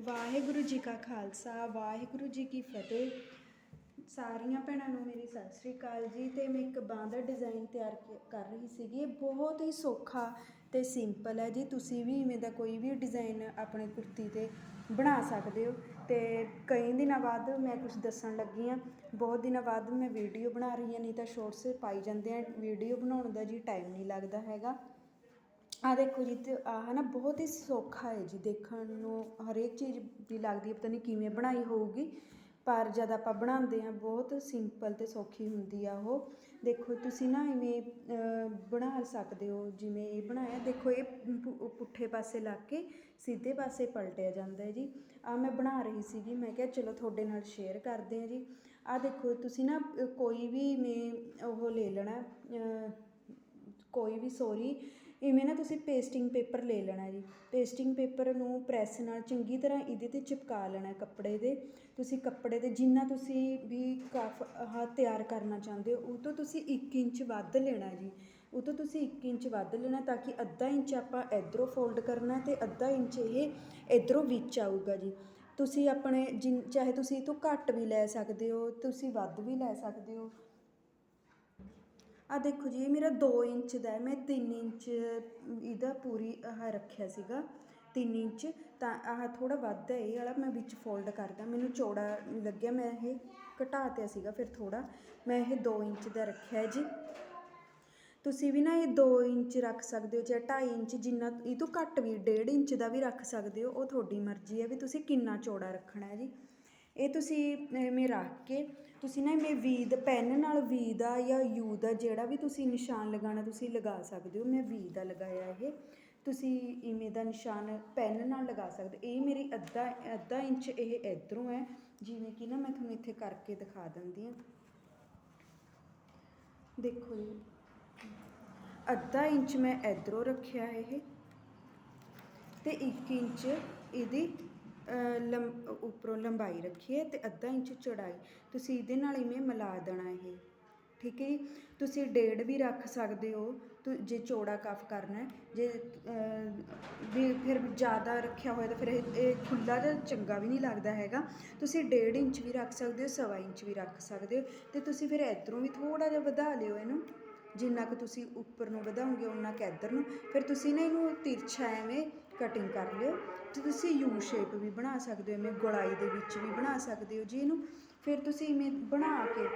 ਵਾਹਿਗੁਰੂ ਜੀ ਕਾ ਖਾਲਸਾ, ਵਾਹਿਗੁਰੂ ਜੀ ਕੀ ਫਤਿਹ। ਸਾਰੀਆਂ ਭੈਣਾਂ ਨੂੰ ਮੇਰੀ ਸਤਿ ਸ੍ਰੀ ਅਕਾਲ ਜੀ। ਤੇ ਮੈਂ ਇੱਕ ਬਾਂਹ ਦਾ ਡਿਜ਼ਾਈਨ ਤਿਆਰ ਕ- ਕਰ ਰਹੀ ਸੀਗੀ। ਇਹ ਬਹੁਤ ਹੀ ਸੌਖਾ ਤੇ ਸਿੰਪਲ ਹੈ ਜੀ। ਤੁਸੀਂ ਵੀ ਇਵੇਂ ਦਾ ਕੋਈ ਵੀ ਡਿਜ਼ਾਈਨ ਆਪਣੇ ਕੁੜਤੀ ਤੇ ਬਣਾ ਸਕਦੇ ਹੋ। ਤੇ ਕਈ ਦਿਨਾਂ ਬਾਅਦ ਮੈਂ ਕੁਝ ਦੱਸਣ ਲੱਗੀ ਹਾਂ। ਬਹੁਤ ਦਿਨਾਂ ਬਾਅਦ ਮੈਂ ਵੀਡੀਓ ਬਣਾ ਰਹੀ ਹਾਂ, ਨਹੀਂ ਤਾਂ ਸ਼ੋਰਟਸ ਪਾਈ ਜਾਂਦੇ ਆ। ਵੀਡੀਓ ਬਣਾਉਣ ਦਾ ਜੀ ਟਾਈਮ ਨਹੀਂ ਲੱਗਦਾ ਹੈਗਾ। ਆਹ ਦੇਖੋ ਜੀ ਅਤੇ ਆਹ ਹੈ ਨਾ ਬਹੁਤ ਹੀ ਸੌਖਾ ਹੈ ਜੀ ਦੇਖਣ ਨੂੰ ਹਰੇਕ ਚੀਜ਼ ਵੀ ਲੱਗਦੀ ਹੈ ਪਤਾ ਨਹੀਂ ਕਿਵੇਂ ਬਣਾਈ ਹੋਊਗੀ ਪਰ ਜਦ ਆਪਾਂ ਬਣਾਉਂਦੇ ਹਾਂ ਬਹੁਤ ਸਿੰਪਲ ਅਤੇ ਸੌਖੀ ਹੁੰਦੀ ਆ ਉਹ। ਦੇਖੋ ਤੁਸੀਂ ਨਾ ਇਵੇਂ ਬਣਾ ਸਕਦੇ ਹੋ ਜਿਵੇਂ ਇਹ ਬਣਾਇਆ ਦੇਖੋ ਇਹ ਪੁ- ਪੁੱਠੇ ਪਾਸੇ ਲੱਗ ਕੇ ਸਿੱਧੇ ਪਾਸੇ ਪਲਟਿਆ ਜਾਂਦਾ ਹੈ ਜੀ। ਆ ਮੈਂ ਬਣਾ ਰਹੀ ਸੀਗੀ ਮੈਂ ਕਿਹਾ ਚਲੋ ਤੁਹਾਡੇ ਨਾਲ ਸ਼ੇਅਰ ਕਰਦੇ ਹਾਂ ਜੀ। ਆ ਦੇਖੋ ਤੁਸੀਂ ਨਾ ਅਹ, ਕੋਈ ਵੀ ਮੈਂ ਉਹ ਲੈ ਲੈਣਾ ਅਹ, ਕੋਈ ਵੀ ਸੋਰੀ ਇਵੇਂ ਨਾ ਤੁਸੀਂ ਪੇਸਟਿੰਗ ਪੇਪਰ ਲੈ ਲੈਣਾ ਜੀ। ਪੇਸਟਿੰਗ ਪੇਪਰ ਨੂੰ ਪ੍ਰੈਸ ਨਾਲ ਚੰਗੀ ਤਰ੍ਹਾਂ ਇਹਦੇ ਤੇ ਚਿਪਕਾ ਲੈਣਾ ਕੱਪੜੇ ਦੇ। ਤੁਸੀਂ ਕੱਪੜੇ ਦੇ ਜਿੰਨਾ ਤੁਸੀਂ ਵੀ ਕਫ ਆਹ ਤਿਆਰ ਕਰਨਾ ਚਾਹੁੰਦੇ ਹੋ, ਉਹ ਤੋਂ ਤੁਸੀਂ 1 ਇੰਚ ਵੱਧ ਲੈਣਾ ਜੀ। ਉਹ ਤੋਂ ਤੁਸੀਂ 1 ਇੰਚ ਵੱਧ ਲੈਣਾ ਤਾਂ ਕਿ ਅੱਧਾ ਇੰਚ ਆਪਾਂ ਇਧਰੋਂ ਫੋਲਡ ਕਰਨਾ ਤੇ ਅੱਧਾ ਇੰਚ ਇਹ ਇਧਰੋਂ ਵਿੱਚ ਆਊਗਾ ਜੀ। ਤੁਸੀਂ ਆਪਣੇ ਜਿਨ, ਚਾਹੇ ਤੁਸੀਂ ਇਹ ਤੋਂ ਘੱਟ ਵੀ ਲੈ ਸਕਦੇ ਹੋ, ਤੁਸੀਂ ਵੱਧ ਵੀ ਲੈ ਸਕਦੇ ਹੋ। ਆਹ ਦੇਖੋ ਜੀ, ਇਹ ਮੇਰਾ ਦੋ ਇੰਚ ਦਾ ਹੈ। ਮੈਂ ਤਿੰਨ ਇੰਚ ਇਹਦਾ ਪੂਰੀ ਆਹ ਰੱਖਿਆ ਸੀਗਾ, ਤਿੰਨ ਇੰਚ। ਤਾਂ ਆਹ ਥੋੜ੍ਹਾ ਵੱਧ ਹੈ, ਇਹ ਵਾਲਾ ਮੈਂ ਵਿੱਚ ਫੋਲਡ ਕਰਦਾ। ਮੈਨੂੰ ਚੌੜਾ ਲੱਗਿਆ, ਮੈਂ ਇਹ ਘਟਾ ਤਿਆ ਸੀਗਾ ਫਿਰ ਥੋੜ੍ਹਾ। ਮੈਂ ਇਹ 2 ਇੰਚ ਦਾ ਰੱਖਿਆ ਜੀ। ਤੁਸੀਂ ਵੀ ਨਾ ਇਹ 2 ਇੰਚ ਰੱਖ ਸਕਦੇ ਹੋ, ਜਾਂ 2.5 ਇੰਚ ਜਿੰਨਾ, ਇਹ ਤੋਂ ਘੱਟ ਵੀ 1.5 ਇੰਚ ਦਾ ਵੀ ਰੱਖ ਸਕਦੇ ਹੋ। ਉਹ ਤੁਹਾਡੀ ਮਰਜ਼ੀ ਹੈ ਵੀ ਤੁਸੀਂ ਕਿੰਨਾ ਚੌੜਾ ਰੱਖਣਾ ਹੈ ਜੀ। ਇਹ ਤੁਸੀਂ ਐਵੇਂ ਰੱਖ ਕੇ ਤੁਸੀਂ ਨਾ ਐਵੇਂ ਵੀ ਦਾ ਪੈਨ ਨਾਲ ਵੀ ਦਾ ਜਾਂ ਯੂ ਦਾ ਜਿਹੜਾ ਵੀ ਤੁਸੀਂ ਨਿਸ਼ਾਨ ਲਗਾਉਣਾ ਤੁਸੀਂ ਲਗਾ ਸਕਦੇ ਹੋ। ਮੈਂ ਵੀ ਦਾ ਲਗਾਇਆ ਇਹ। ਤੁਸੀਂ ਇਵੇਂ ਦਾ ਨਿਸ਼ਾਨ ਪੈਨ ਨਾਲ ਲਗਾ ਸਕਦੇ ਇਹ ਮੇਰੀ ਅੱਧਾ ਅੱਧਾ ਇੰਚ ਇਹ ਇਧਰੋਂ ਹੈ। ਜਿਵੇਂ ਕਿ ਨਾ ਮੈਂ ਤੁਹਾਨੂੰ ਇੱਥੇ ਕਰਕੇ ਦਿਖਾ ਦਿੰਦੀ ਹਾਂ। ਦੇਖੋ ਜੀ। ਅੱਧਾ ਇੰਚ ਮੈਂ ਇਧਰੋਂ ਰੱਖਿਆ ਇਹ। ਤੇ 1 ਇੰਚ ਇਹਦੀ ਅਹ, ਲੰਬ ਉੱਪਰੋਂ ਲੰਬਾਈ ਰੱਖੀ ਹੈ ਤੇ ਅੱਧਾ ਇੰਚ ਚੌੜਾਈ। ਤੁਸੀਂ ਇਹਦੇ ਨਾਲ ਇਵੇਂ ਮਿਲਾ ਦੇਣਾ ਇਹ। ਠੀਕ ਹੈ ਜੀ? ਤੁਸੀਂ ਡੇਢ ਵੀ ਰੱਖ ਸਕਦੇ ਹੋ। ਤੁ- ਜੇ ਚੌੜਾ ਕਫ ਕਰਨਾ ਜੇ ਵੀ ਫਿਰ ਜ਼ਿਆਦਾ ਰੱਖਿਆ ਹੋਇਆ ਤਾਂ ਫਿਰ ਇਹ ਇਹ ਖੁੱਲਾ ਜਿਹਾ ਚੰਗਾ ਵੀ ਨਹੀਂ ਲੱਗਦਾ ਹੈਗਾ। ਤੁਸੀਂ ਡੇਢ ਇੰਚ ਵੀ ਰੱਖ ਸਕਦੇ ਹੋ ਸਵਾ ਇੰਚ ਵੀ ਰੱਖ ਸਕਦੇ ਹੋ। ਤੇ ਤੁਸੀਂ ਫਿਰ ਇਧਰੋਂ ਵੀ ਥੋੜਾ ਜਿਹਾ ਵਧਾ ਲਿਓ ਇਹਨੂੰ। ਜਿੰਨਾ ਕੁ ਤੁਸੀਂ ਉੱਪਰ ਨੂੰ ਵਧਾਉਂਗੇ ਉਨਾ ਕੁ ਇੱਧਰ ਨੂੰ। ਫਿਰ ਤੁਸੀਂ ਨਾ ਇਹਨੂੰ ਤਿਰਛਾ ਐਵੇਂ ਕਟਿੰਗ ਕਰ ਲਿਓ। ਤੇ ਤੁਸੀਂ ਯੂ ਸ਼ੇਪ ਵੀ ਬਣਾ ਸਕਦੇ ਹੋ ਇਵੇਂ ਗੋਲਾਈ ਦੇ ਵਿੱਚ ਵੀ ਬਣਾ ਸਕਦੇ ਹੋ। ਜੀ ਇਹਨੂੰ ਫਿਰ ਤੁਸੀਂ ਇਵੇਂ ਬਣਾ ਕੇ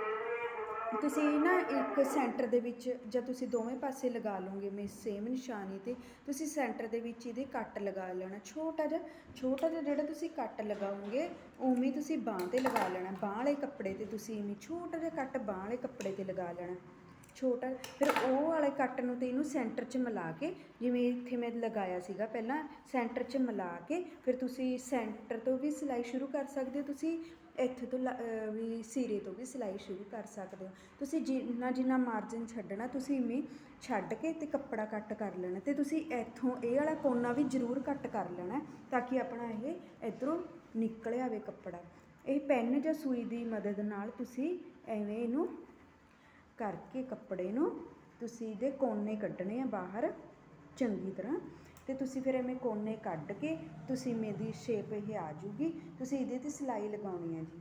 ਤੁਸੀਂ ਨਾ ਇੱਕ ਸੈਂਟਰ ਦੇ ਵਿੱਚ ਜਾਂ ਤੁਸੀਂ ਦੋਵੇਂ ਪਾਸੇ ਲਗਾ ਲਓਗੇ, ਮੈਂ ਸੇਮ ਨਿਸ਼ਾਨੀ ਤੇ, ਤੁਸੀਂ ਸੈਂਟਰ ਦੇ ਵਿੱਚ ਇਹਦੇ ਕੱਟ ਲਗਾ ਲੈਣਾ। ਛੋਟਾ ਜਿਹਾ ਛੋਟਾ ਜਿਹਾ ਜਿਹੜਾ ਤੁਸੀਂ ਕੱਟ ਲਗਾਓਗੇ, ਉਵੇਂ ਤੁਸੀਂ ਬਾਂਹ ਤੇ ਲਗਾ ਲੈਣਾ। ਬਾਂਹ ਵਾਲੇ ਕੱਪੜੇ ਤੇ ਤੁਸੀਂ ਇਵੇਂ ਛੋਟਾ ਜਿਹਾ ਕੱਟ ਬਾਂਹ ਵਾਲੇ ਕੱਪੜੇ ਤੇ ਲਗਾ ਲੈਣਾ। ਛੋਟਾ, ਫਿਰ ਉਹ ਵਾਲੇ ਕੱਟ ਨੂੰ ਤੇ ਇਹਨੂੰ ਸੈਂਟਰ 'ਚ ਮਿਲਾ ਕੇ, ਜਿਵੇਂ ਇੱਥੇ ਮੈਂ ਲਗਾਇਆ ਸੀਗਾ ਪਹਿਲਾਂ ਸੈਂਟਰ 'ਚ ਮਿਲਾ ਕੇ, ਫਿਰ ਤੁਸੀਂ ਸੈਂਟਰ ਤੋਂ ਵੀ ਸਿਲਾਈ ਸ਼ੁਰੂ ਕਰ ਸਕਦੇ ਹੋ, ਤੁਸੀਂ ਇੱਥੇ ਤੋਂ ਲ- ਵੀ ਸਿਰੇ ਤੋਂ ਵੀ ਸਿਲਾਈ ਸ਼ੁਰੂ ਕਰ ਸਕਦੇ ਹੋ। ਤੁਸੀਂ ਜਿੰਨਾ ਜਿੰਨਾ ਮਾਰਜਨ ਛੱਡਣਾ, ਤੁਸੀਂ ਇਵੇਂ ਛੱਡ ਕੇ ਤੇ ਕੱਪੜਾ ਕੱਟ ਕਰ ਲੈਣਾ ਤੇ ਤੁਸੀਂ ਇੱਥੋਂ ਇਹ ਵਾਲਾ ਕੋਨਾ ਵੀ ਜ਼ਰੂਰ ਕੱਟ ਕਰ ਲੈਣਾ ਤਾਂ ਕਿ ਆਪਣਾ ਇਹ ਇਧਰੋਂ ਨਿਕਲ ਆਵੇ ਕੱਪੜਾ। ਇਹ ਪੈਨ ਜਾਂ ਸੂਈ ਦੀ ਮਦਦ ਨਾਲ ਤੁਸੀਂ ਐਵੇਂ ਇਹਨੂੰ ਕਰਕੇ ਕੱਪੜੇ ਨੂੰ ਤੁਸੀਂ ਇਹਦੇ ਕੋਨੇ ਕੱਢਣੇ ਆ ਬਾਹਰ, ਚੰਗੀ ਤਰ੍ਹਾਂ। ਤੇ ਤੁਸੀਂ ਫਿਰ ਐਵੇਂ ਕੋਨੇ ਕੱਢ ਕੇ ਤੁਸੀਂ ਮੇਰੀ ਸ਼ੇਪ ਇਹ ਆ ਜੂਗੀ। ਤੁਸੀਂ ਇਹਦੇ ਤੇ ਸਿਲਾਈ ਲਗਾਉਣੀ ਹੈ ਜੀ।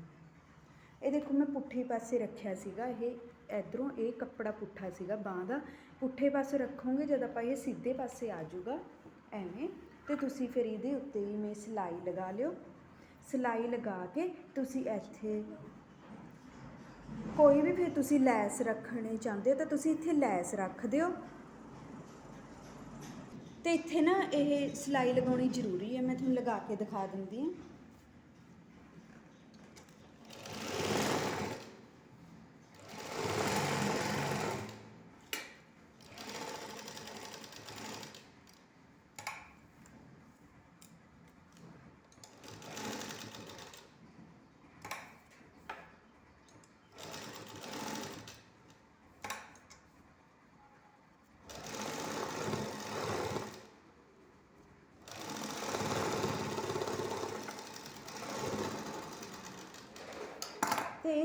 ਇਹ ਦੇਖੋ ਮੈਂ ਪੁੱਠੇ ਪਾਸੇ ਰੱਖਿਆ ਸੀਗਾ, ਇਹ ਇਧਰੋਂ ਇਹ ਕੱਪੜਾ ਪੁੱਠਾ ਸੀਗਾ ਬਾਂਹ ਦਾ। ਪੁੱਠੇ ਪਾਸੇ ਰੱਖੋਗੇ ਜਦ ਆਪਾਂ ਇਹ ਸਿੱਧੇ ਪਾਸੇ ਆ ਜਾਊਗਾ ਐਵੇਂ। ਤੇ ਤੁਸੀਂ ਫਿਰ ਇਹਦੇ ਉੱਤੇ ਹੀ ਮੈਂ ਸਿਲਾਈ ਲਗਾ ਲਿਓ। ਸਿਲਾਈ ਲਗਾ ਕੇ ਤੁਸੀਂ ਇੱਥੇ ਕੋਈ ਵੀ ਫਿਰ ਤੁਸੀਂ ਲੈਸ ਰੱਖਣੇ ਚਾਹੁੰਦੇ ਹੋ ਤਾਂ ਤੁਸੀਂ ਇੱਥੇ ਲੈਸ ਰੱਖ ਦਿਓ। ਤੇ ਇੱਥੇ ਨਾ ਇਹ ਸਿਲਾਈ ਲਗਾਉਣੀ ਜ਼ਰੂਰੀ ਹੈ, ਮੈਂ ਤੁਹਾਨੂੰ ਲਗਾ ਕੇ ਦਿਖਾ ਦਿੰਦੀ ਹਾਂ।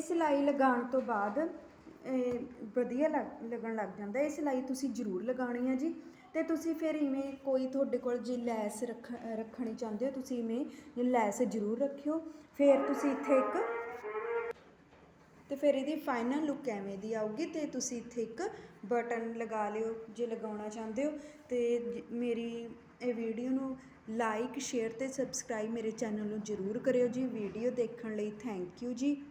ਸਿਲਾਈ ਲਗਾਉਣ ਤੋਂ ਬਾਅਦ ਇਹ ਵਧੀਆ ਲੱਗ- ਲੱਗਣ ਲੱਗ ਜਾਂਦਾ। ਇਹ ਸਿਲਾਈ ਤੁਸੀਂ ਜ਼ਰੂਰ ਲਗਾਉਣੀ ਹੈ ਜੀ। ਤੇ ਤੁਸੀਂ ਫਿਰ ਇਵੇਂ ਕੋਈ ਤੁਹਾਡੇ ਕੋਲ ਜੇ ਲੈਸ ਰੱਖ, ਰੱਖਣੀ ਚਾਹੁੰਦੇ ਹੋ, ਤੁਸੀਂ ਇਵੇਂ ਲੈਸ ਜ਼ਰੂਰ ਰੱਖਿਓ। ਫਿਰ ਤੁਸੀਂ ਇੱਥੇ ਇੱਕ ਤੇ ਫਿਰ ਇਹਦੀ ਫਾਈਨਲ ਲੁੱਕ ਐਵੇਂ ਦੀ ਆਊਗੀ ਤੇ ਤੁਸੀਂ ਇੱਥੇ ਇੱਕ ਬਟਨ ਲਗਾ ਲਿਓ ਜੇ ਲਗਾਉਣਾ ਚਾਹੁੰਦੇ ਹੋ। ਤੇ ਜ- ਮੇਰੀ ਇਹ ਵੀਡੀਓ ਨੂੰ ਲਾਈਕ ਸ਼ੇਅਰ ਤੇ ਸਬਸਕ੍ਰਾਈਬ ਮੇਰੇ ਚੈਨਲ ਨੂੰ ਜ਼ਰੂਰ ਕਰਿਓ ਜੀ। ਵੀਡੀਓ ਦੇਖਣ ਲਈ ਥੈਂਕ ਯੂ ਜੀ।